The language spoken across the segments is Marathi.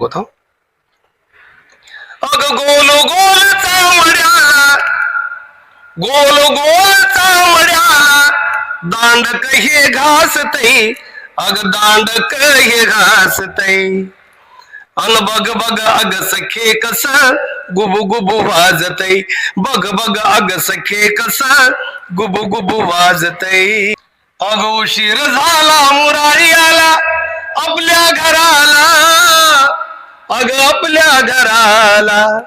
दाखवतो अग गोल गोल गोल गोल चामड्याला दांडक हे घासतई अग दांडक हे घासतई अन बघ बघ अग सखे कस, गुब गुब गुबु वाजतय बग बग अग सखे कस, गुब गुबु वाजतय अग उशीर झाला मुरारी आला आपल्या घराला अग आपल्या घराला.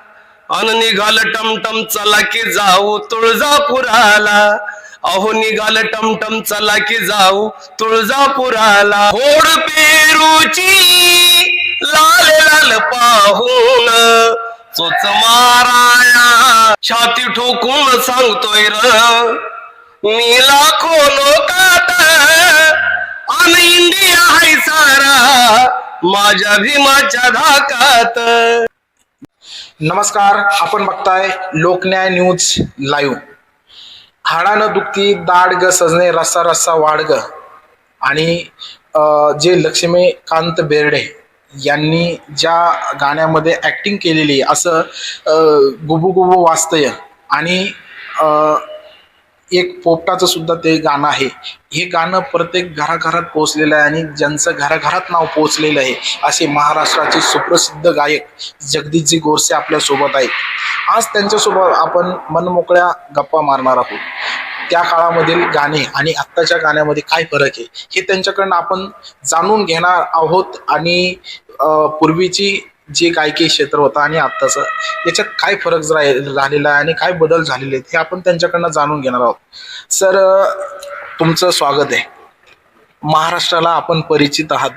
अन निघाल टमटम चला की जाऊ तुळजापुराला. अहो निघाल टमटम चला की जाऊ तुळजापुराला. होड पेरूची लाल लाल पाहून चोच माराया. छाती ठोकून सांगतोय र मी लाखो लोकात. अन इंडिया हाय सारा. माझ्या भीमाच्या धाकात. नमस्कार आपण बघताय लोकन्याय न्यूज लाईव्ह. हाडानं दुखती दाड ग सजणे रस्सा रस्सा वाढ ग. आणि जे लक्ष्मीकांत बेर्डे यांनी ज्या गाण्यामध्ये ॲक्टिंग केलेली आहे, असं अं, गुबू गुबू आणि एक पोपटाचं सुद्धा ते गाणं आहे. हे गाणं प्रत्येक घराघरात पोहोचलेलं आहे आणि ज्यांचं घराघरात नाव पोहोचलेलं आहे असे महाराष्ट्राचे सुप्रसिद्ध गायक जगदीशजी गोरसे आपल्यासोबत आहेत. आज त्यांच्यासोबत आपण मनमोकळ्या गप्पा मारणार आहोत. त्या काळामधील गाणे आणि आत्ताच्या गाण्यामध्ये काय फरक आहे हे त्यांच्याकडनं आपण जाणून घेणार आहोत आणि पूर्वीची जे काय काही क्षेत्र होतं आणि आत्ताचं याच्यात काय फरक झा- झालेला आहे आणि काय बदल झालेले आहेत हे आपण त्यांच्याकडनं जाणून घेणार आहोत. सर तुमचं स्वागत आहे. महाराष्ट्राला आपण परिचित आहात.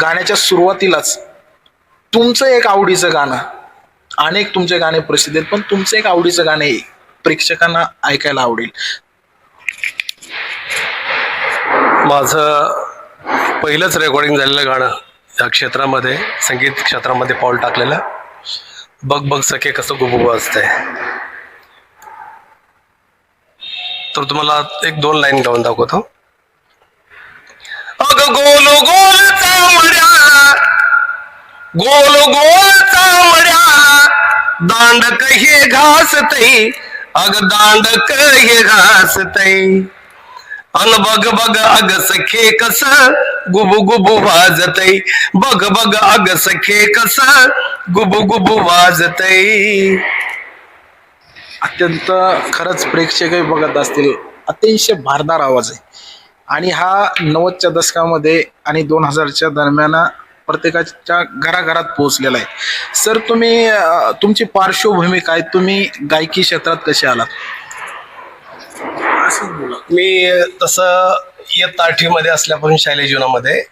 गाण्याच्या सुरुवातीलाच तुमचं एक आवडीचं गाणं अनेक तुमचे गाणे प्रसिद्ध आहेत पण तुमचं एक आवडीचं गाणं आहे प्रेक्षकांना ऐकायला आवडेल. माझं पहिलंच रेकॉर्डिंग झालेलं गाणं या क्षेत्रामध्ये संगीत क्षेत्रामध्ये पाऊल टाकलेलं. बघ बघ सखे कसं गुबुब वाजतंय. तर तुम्हाला एक दोन लाईन गाऊन दाखवतो. अग गोल गोल चामड्या. गोल गोल चामड्या. दांडक हे घासतई अग दांडक हे घासतई अन बघ बघ अग सखे कस? गुबु गुबु वाजतय बघ बघ अग सखे कस? गुबु गुबु वाजतय अत्यंत खरंच प्रेक्षकही बघत असतील. अतिशय भारदार आवाज आहे. आणि हा नव्वदच्या दशकामध्ये आणि दोन हजारच्या दरम्यान प्रत्येकाच्या घराघरात पोहोचलेला आहे. सर तुम्ही तुमची पार्श्वभूमी काय? तुम्ही गायकी क्षेत्रात कसे आलात? बोला. मी तसं इयत्ता आठवीमध्ये असल्यापासून शालेय जीवनामध्ये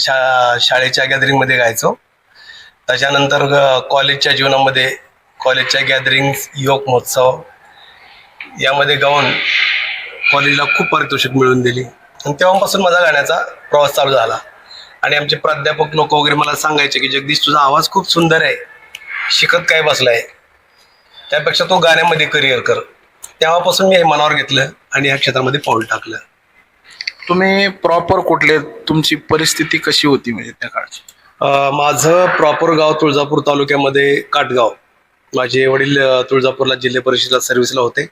शा शाळेच्या गॅदरिंगमध्ये गायचो. त्याच्यानंतर कॉलेजच्या जीवनामध्ये कॉलेजच्या गॅदरिंग योग महोत्सव यामध्ये गाऊन कॉलेजला खूप पारितोषिक मिळवून दिली. आणि तेव्हापासून माझा गाण्याचा प्रवास चालू झाला. आणि आमचे प्राध्यापक लोक वगैरे मला सांगायचे की जगदीश तुझा आवाज खूप सुंदर आहे. शिकत काय बसलाय? त्यापेक्षा तो गाण्यामध्ये करिअर कर. तेव्हापासून मी हे मनावर घेतलं. आणि या क्षेत्रामध्ये पाऊल टाकलं. तुम्ही प्रॉपर कुठले तुमची परिस्थिती कशी होती म्हणजे त्या काळची? अं, माझं प्रॉपर गाव तुळजापूर तालुक्यामध्ये काटगाव. माझे वडील अं, तुळजापूरला जिल्हा परिषदेला सर्व्हिसला होते.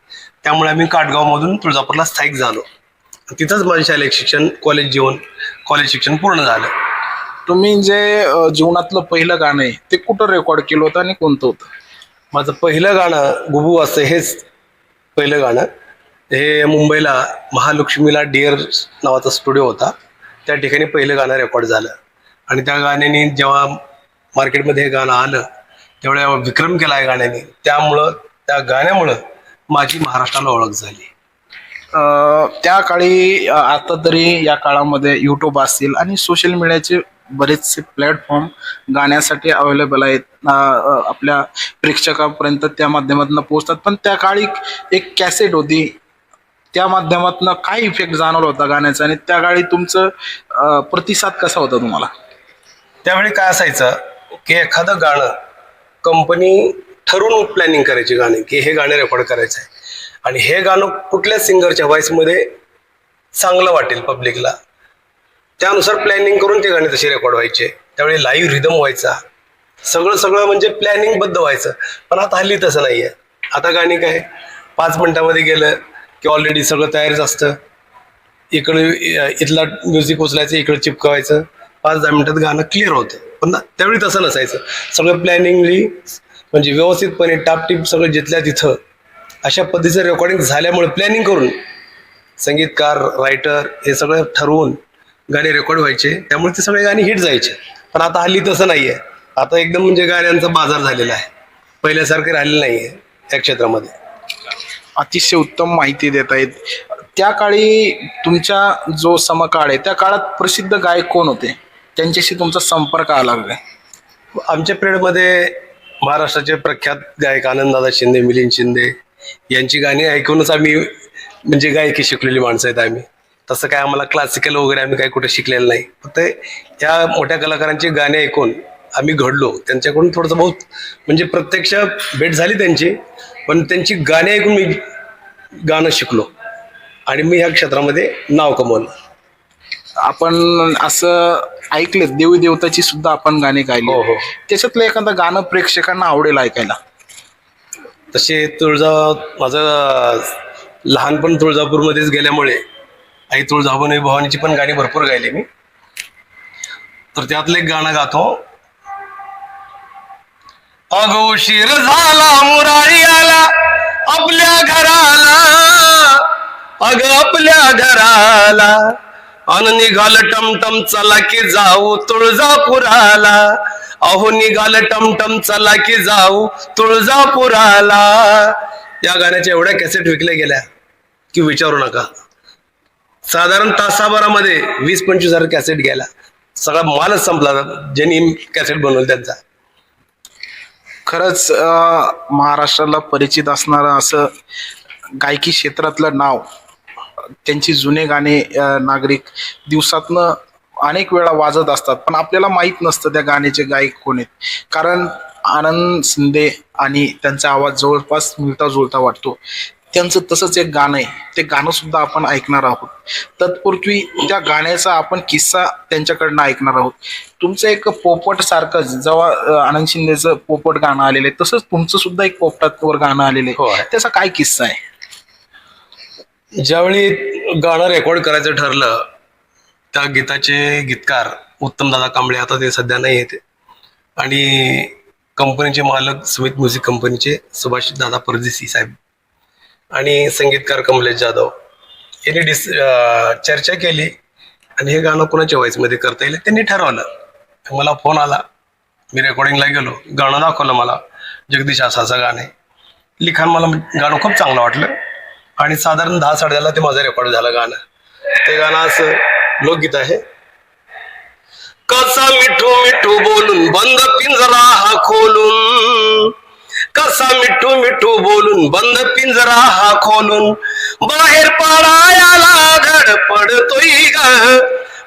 त्यामुळे आम्ही काटगावमधून तुळजापूरला स्थायिक झालो. तिथंच माझे शालेय शिक्षण कॉलेज जीवन कॉलेज शिक्षण पूर्ण झालं. तुम्ही जे अं, जीवनातलं पहिलं गाणं आहे ते कुठं रेकॉर्ड केलं होतं आणि कोणतं होतं? माझं पहिलं गाणं गुबू असं हेच पहिलं गाणं. हे मुंबईला महालक्ष्मीला डिअर नावाचा स्टुडिओ होता. त्या ठिकाणी पहिलं गाणं रेकॉर्ड झालं. आणि त्या गाण्याने जेव्हा मार्केटमध्ये हे गाणं आलं तेवढ्या विक्रम केला आहे गाण्याने. त्यामुळं त्या गाण्यामुळं माझी महाराष्ट्राला ओळख झाली. त्या काळी आता तरी या काळामध्ये यूट्यूब असतील आणि सोशल मीडियाचे बरेचसे प्लॅटफॉर्म गाण्यासाठी अवेलेबल आहेत. आपल्या प्रेक्षकापर्यंत त्या माध्यमातून पोहोचतात. पण त्या काळी एक कॅसेट होती. त्या माध्यमातून काय इफेक्ट जाणवला होता गाण्याचा? आणि त्या काळी तुमचं प्रतिसाद कसा होता तुम्हाला? त्यावेळी काय असायचं की एखादं गाणं कंपनी ठरवून प्लॅनिंग करायची गाणे की हे गाणं रेकॉर्ड करायचं आहे. आणि हे गाणं कुठल्या सिंगरच्या व्हॉइसमध्ये चांगलं वाटेल पब्लिकला त्यानुसार प्लॅनिंग करून ते गाणे तसे रेकॉर्ड व्हायचे. त्यावेळी लाईव्ह रिदम व्हायचा. सगळं सगळं म्हणजे प्लॅनिंगबद्ध व्हायचं. पण आता हल्ली तसं नाही आहे आता गाणी काय पाच मिनिटामध्ये गेलं की ऑलरेडी सगळं तयारीच असतं. इकडे इथला म्युझिक उचलायचं इकडे चिपकवायचं. पाच दहा मिनिटात गाणं क्लिअर होतं. पण त्यावेळी तसं नसायचं. सगळं प्लॅनिंगली म्हणजे व्यवस्थितपणे टापटीप सगळं जिथल्या तिथं अशा पद्धतीचं रेकॉर्डिंग झाल्यामुळे प्लॅनिंग करून संगीतकार रायटर हे सगळं ठरवून गाणे रेकॉर्ड व्हायचे. त्यामुळे ते सगळे गाणी हिट जायचे. पण आता हल्ली तसं नाही आहे आता एकदम म्हणजे गाण्यांचा बाजार झालेला आहे. पहिल्यासारखे राहिलेलं नाही आहे या क्षेत्रामध्ये. अतिशय उत्तम माहिती देत आहेत त्या काळी तुमच्या जो समकाळ आहे त्या काळात प्रसिद्ध गायक कोण होते? त्यांच्याशी तुमचा संपर्क आला लागला काय? आमच्या पिरियडमध्ये महाराष्ट्राचे प्रख्यात गायक आनंददादा शिंदे मिलिंद शिंदे यांची गाणी ऐकूनच आम्ही म्हणजे गायकी शिकलेली माणसं आहेत आम्ही. तसं काय आम्हाला क्लासिकल वगैरे आम्ही काही कुठे शिकलेलं नाही. फक्त या मोठ्या कलाकारांची गाणी ऐकून आम्ही घडलो. त्यांच्याकडून थोडंसं बहुत म्हणजे प्रत्यक्ष भेट झाली त्यांची पण त्यांची गाणी ऐकून मी गाणं शिकलो. आणि मी ह्या क्षेत्रामध्ये नाव कमवलं. आपण असं ऐकलं देवी देवताची सुद्धा आपण गाणी गायली. हो, हो. त्याच्यातलं एखादं गाणं प्रेक्षकांना आवडेल ऐकायला. तसे तुळजा माझं लहानपण तुळजापूरमध्येच गेल्यामुळे आई तुळजाभवानी भवानीची पण गाणी भरपूर गायली मी. तर त्यातलं एक गाणं गातो. अग उशीर झाला मुरारी आला आपल्या घराला. अग आपल्या घराला. अन निघाल टमटम चला की जाऊ तुळजापुराला. अहो निघाल टमटम चला की जाऊ तुळजापुराला. या गाण्याच्या एवढ्या कॅसेट विकल्या गेल्या की विचारू नका. साधारण तासाभरामध्ये वीस पंचवीस हजार कॅसेट गेला सगळा मालच संपला. ज्यांनी कॅसेट बनवलं त्यांचा. खरंच महाराष्ट्राला परिचित असणारं असं गायकी क्षेत्रातलं नाव त्यांची जुने गाणे नागरिक दिवसातनं अनेक वेळा वाजत असतात. पण आपल्याला माहीत नसतं त्या गाण्याचे गायक कोण आहेत. कारण आनंद शिंदे आणि त्यांचा आवाज जवळपास मिळता जुळता वाटतो. त्यांचं तसंच एक गाणं आहे. ते गाणं सुद्धा आपण ऐकणार आहोत. तत्पूर्वी त्या गाण्याचा आपण किस्सा त्यांच्याकडनं ऐकणार आहोत. तुमचं एक पोपट सारखं जेव्हा आनंद शिंदेचं पोपट गाणं आलेलं आहे तसंच तुमचं सुद्धा एक पोपटावर गाणं आलेलं आहे. आहे. त्याचा काय किस्सा आहे? ज्यावेळी गाणं रेकॉर्ड करायचं ठरलं त्या गीताचे गीतकार उत्तमदादा कांबळे आता ते सध्या नाही येते आणि कंपनीचे मालक स्मित म्युझिक कंपनीचे सुभाष दादा परदेसी साहेब आणि संगीतकार कमलेश जाधव. यांनी डिस चर्चा केली आणि हे गाणं कोणाच्या व्हॉइसमध्ये करता येईल त्यांनी ठरवलं. मला फोन आला. मी रेकॉर्डिंगला गेलो. गाणं दाखवलं मला. जगदीश असाचं गाणं आहे. लिखाण मला गाणं खूप चांगलं वाटलं. आणि साधारण दहा साडेदहाला ते माझं रेकॉर्ड झालं गाणं. ते गाणं असं लोकगीत आहे. कसा मिठू मिठू बोलून बंद पिंजरा हा खोलून कसा मिठू मिठू बोलून बंद पिंजरा हा खोलून? बाहेर पाडायाला धड पडतोय ग.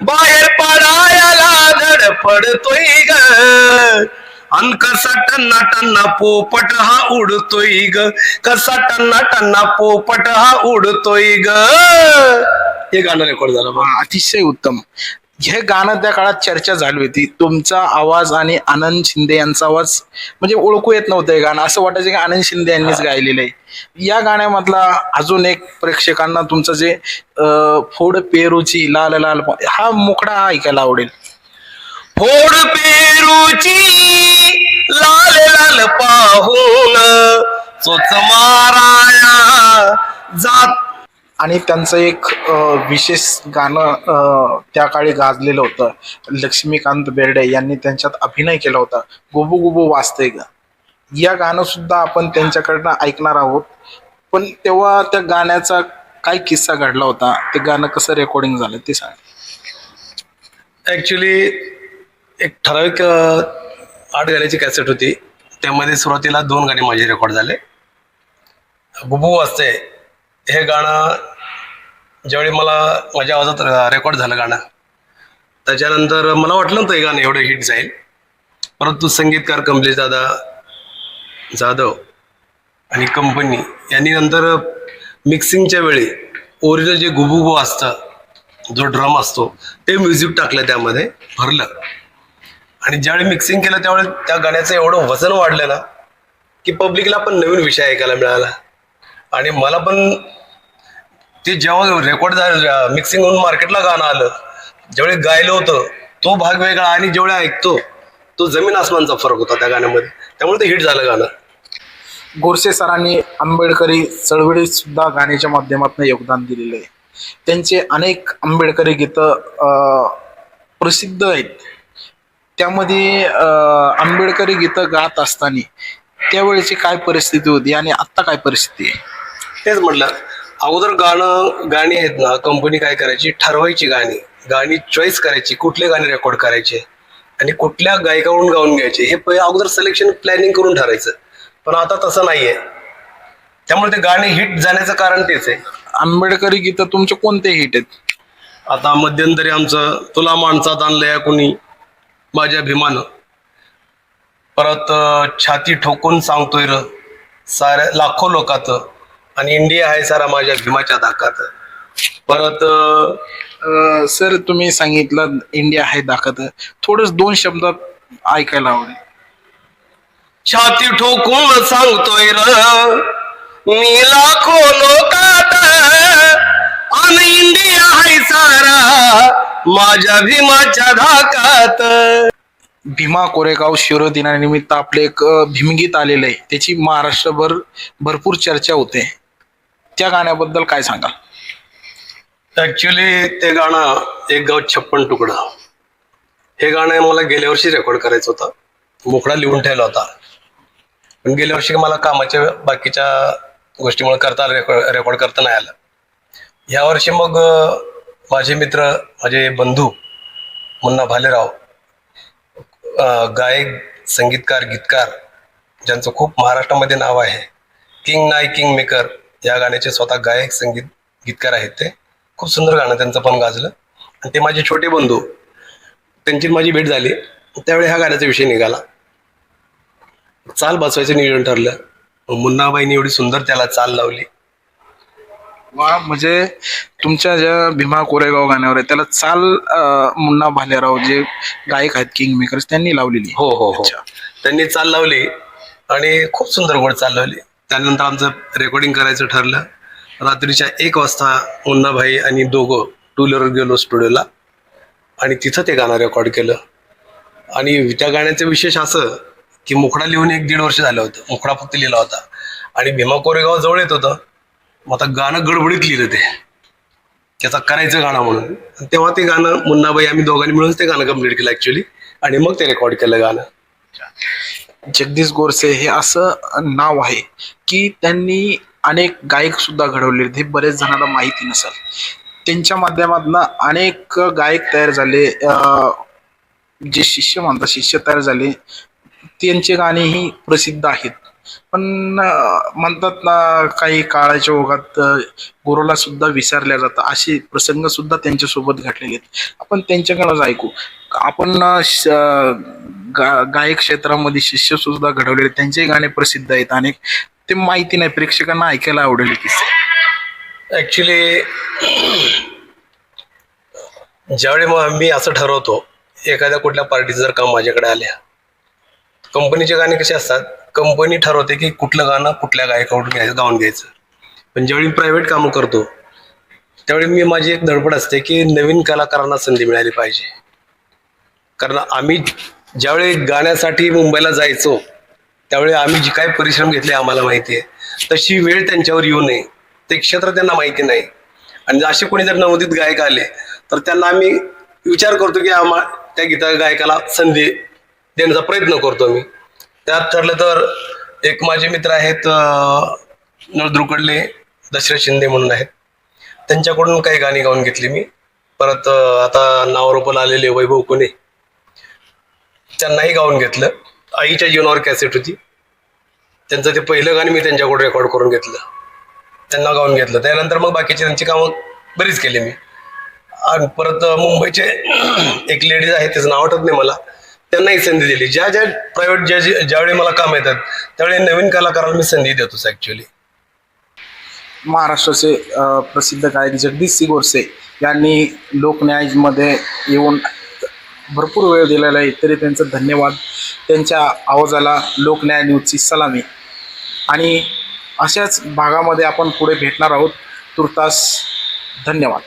बाहेर पाडायाला धड पडतोय ग. अन कसा टन्ना टन्ना पोपट हा उडतोय ग. कसा टन्ना टन्ना पोपट हा उडतोय ग. हे गाणं रेकॉर्ड झालं अतिशय उत्तम. हे गाणं त्या काळात चर्चा झाली होती. तुमचा आवाज आणि आनंद शिंदे यांचा आवाज म्हणजे ओळखू येत नव्हतं हे गाणं. असं वाटायचं की आनंद शिंदे यांनीच गायलेलं आहे. या गाण्यामधला अजून एक प्रेक्षकांना तुमचं जे फोड पेरूची लाल लाल हा मोकळा ऐकायला आवडेल. फोड पेरूची लाल लाल पाहून चोच माराया जात आणि त्यांचं एक विशेष गाणं त्या काळी गाजलेलं होतं. लक्ष्मीकांत बेर्डे यांनी त्यांच्यात अभिनय केला होता. गुबू गुबू वाचते ग. या गाणं सुद्धा आपण त्यांच्याकडनं ऐकणार आहोत. पण तेव्हा त्या गाण्याचा काय किस्सा घडला होता? ते गाणं कसं रेकॉर्डिंग झालं ते सांग. ॲक्च्युली एक ठराविक आठ गाण्याची कॅसेट होती. त्यामध्ये सुरुवातीला दोन गाणी माझे रेकॉर्ड झाले. गुबू वाजते हे गाणं ज्यावेळी मला माझ्या आवाजात रेकॉर्ड झालं गाणं त्याच्यानंतर मला वाटलं नव्हतं हे गाणं एवढं हिट जाईल. परंतु संगीतकार कमलेश दादा जाधव आणि कंपनी यांनी नंतर मिक्सिंगच्या वेळी ओरिजिनल जे गुबुगु असतं जो ड्रम असतो ते म्युझिक टाकलं त्यामध्ये भरलं. आणि ज्यावेळी मिक्सिंग केलं त्यावेळी त्या गाण्याचं एवढं वजन वाढलं ना की पब्लिकला पण नवीन विषय ऐकायला मिळाला. आणि मला पण ते जेव्हा रेकॉर्ड झालं मिक्सिंग होऊन मार्केटला गाणं आलं ज्यावेळी गायलं होतं तो भाग वेगळा आणि जेवढे ऐकतो तो जमीन आसमानचा फरक होता त्या गाण्यामध्ये. त्यामुळे ते हिट झालं गाणं. गोरसे सरांनी आंबेडकरी चळवळीत सुद्धा गाण्याच्या माध्यमातून योगदान दिलेलं आहे. त्यांचे अनेक आंबेडकरी गीतं अं, प्रसिद्ध आहेत. त्यामध्ये आंबेडकरी गीतं गात असताना त्यावेळेची काय परिस्थिती होती आणि आत्ता काय परिस्थिती आहे? तेच म्हटलं अगोदर गाणं गाणी आहेत ना कंपनी काय करायची? ठरवायची गाणी. गाणी चॉईस करायची कुठले गाणे रेकॉर्ड करायचे आणि कुठल्या गायकाकडून गाऊन घ्यायचे हे पहिले अगोदर सिलेक्शन प्लॅनिंग करून ठरायचं पण आता तसं नाहीये. त्यामुळे ते गाणे हिट जाण्याचं कारण तेच आहे. आंबेडकरी गीतं तुमचे कोणते हिट आहेत? आता मध्यंतरी आमचं तुला माणसात आणलंय कुणी माझ्या भीमानं परत छाती ठोकून सांगतोय र साऱ्या लाखो लोकात आणि इंडिया आहे सारा माझ्या भीमाच्या धाकात परत अं, सर तुम्ही सांगितलं इंडिया आहे दाखत थोडंच दोन शब्दात ऐकायला आवडेल. छाती ठोकून सांगतोय र मी लाखो लोकात आणि इंडिया आहे सारा माझ्या भीमाच्या धाकात भीमा कोरेगाव शिवदिनानिमित्त आपले एक अं, भीमगीत आलेलं आहे. त्याची महाराष्ट्रभर भरपूर चर्चा होते. त्या गाण्याबद्दल काय सांगा ऍक्च्युली ते गाणं एक गाव छप्पन तुकडा. हे गाणं मला गेल्या वर्षी रेकॉर्ड करायचं होतं. मोकळा लिहून ठेवला होता. पण गेल्या वर्षी मला कामाच्या बाकीच्या गोष्टीमुळे करता रेकॉर्ड रेकॉर्ड करता नाही आलं. या वर्षी मग माझे मित्र माझे बंधू मुन्ना भालेराव गायक संगीतकार गीतकार ज्यांचं खूप महाराष्ट्रामध्ये नाव आहे. किंग नाय किंग मेकर या गाण्याचे स्वतः गायक संगीत गीतकार आहेत ते. खूप सुंदर गाणं त्यांचं पण गाजलं. आणि ते माझे छोटे बंधू त्यांची माझी भेट झाली. त्यावेळी ह्या गाण्याचा विषय निघाला. चाल बसवायचं नियोजन ठरलं. मुन्नाबाईंनी एवढी सुंदर त्याला चाल लावली. वा म्हणजे तुमच्या ज्या भीमा कोरेगाव गाण्यावर आहे त्याला चाल मुन्ना भालेराव जे गायक आहेत किंग मेकर्स त्यांनी लावलेली हो हो हो. अच्छा. त्यांनी चाल लावली आणि खूप सुंदर गोड चाल लावली. त्यानंतर आमचं रेकॉर्डिंग करायचं ठरलं. रात्रीच्या एक वाजता मुन्नाभाई आणि दोघं टू व्हीलर गेलो स्टुडिओला आणि तिथं ते गाणं रेकॉर्ड केलं. आणि त्या गाण्याचं विशेष असं की मुखडा लिहून एक दीड वर्ष झालं होतं. मुखडा फक्त लिहिला होता. आणि भीमा कोरेगाव जवळ येत होतं. मग आता गाणं गडबडीत लिहिलं ते. त्याचा करायचं गाणं म्हणून. तेव्हा ते गाणं मुन्नाबाई आम्ही दोघांनी मिळून ते गाणं कंप्लीट केलं ॲक्च्युली आणि मग ते रेकॉर्ड केलं गाणं. जगदीश गोरसे हे असं नाव आहे की त्यांनी अनेक गायक सुद्धा घडवले हे बरेच जणांना माहिती नसेल. त्यांच्या माध्यमातून अनेक गायक तयार झाले. जे शिष्य म्हणतात शिष्य तयार झाले. त्यांचे गाणेही प्रसिद्ध आहेत. पण म्हणतात ना काही काळाच्या ओघात गुरुला सुद्धा विसरल्या जातं असे प्रसंग सुद्धा त्यांच्यासोबत घडलेले आहेत. आपण त्यांच्याकडे ऐकू. आपण श- गा गायक क्षेत्रामध्ये शिष्य सुद्धा घडवलेले त्यांचे गाणे प्रसिद्ध आहेत. अनेक ते माहिती नाही प्रेक्षकांना ऐकायला आवडेल किस्से. ऍक्च्युली ज्यावेळी मग मी असं ठरवतो एखाद्या कुठल्या पार्टीचं जर काम माझ्याकडे आल्या कंपनीचे गाणे कसे असतात? कंपनी ठरवते की कुठलं गाणं कुठल्या गायकाकडून घ्यायचं गाऊन घ्यायचं. पण ज्यावेळी प्रायव्हेट कामं करतो त्यावेळी मी माझी एक धडपड असते की नवीन कलाकारांना संधी मिळाली पाहिजे. कारण आम्ही ज्यावेळी गाण्यासाठी मुंबईला जायचो त्यावेळी आम्ही जी काय परिश्रम घेतले आम्हाला माहिती आहे तशी वेळ त्यांच्यावर येऊ नये. ते क्षेत्र त्यांना माहिती नाही. आणि असे कोणी जर नवोदित गायक आले तर त्यांना आम्ही विचार करतो की आम्हा त्या गीता गायकाला संधी देण्याचा प्रयत्न करतो मी त्यात ठरलं तर एक माझे मित्र आहेत अं, दशरथ शिंदे म्हणून आहेत. त्यांच्याकडून काही गाणी गाऊन घेतली मी. परत आता नावारोपण आलेले वैभव कुणे त्यांनाही गाऊन घेतलं. आईच्या जीवनावर कॅसेट होती. त्यांचं ते पहिलं गाणं मी त्यांच्याकडून रेकॉर्ड करून घेतलं. त्यांना गाऊन घेतलं. त्यानंतर मग बाकीची त्यांची कामं बरीच केली मी. आणि परत मुंबईचे एक लेडीज आहे त्याचं नाव आठवत नाही मला. त्यांनाही संधी दिली. ज्या ज्या प्रायव्हेट ज्या ज्या- ज्यावेळी मला काम येतात त्यावेळी नवीन कलाकाराला मी संधी देतोच ऍक्च्युली महाराष्ट्राचे प्रसिद्ध गायक जगदीश सिंग गोरसे यांनी लोकन्यायमध्ये येऊन भरपूर वेळ दिलेला आहे. तरी त्यांचं धन्यवाद. त्यांच्या आवाजाला लोकन्याय न्यूजची सलामी. आणि अशाच भागामध्ये आपण पुढे भेटणार आहोत. तुर्तास धन्यवाद.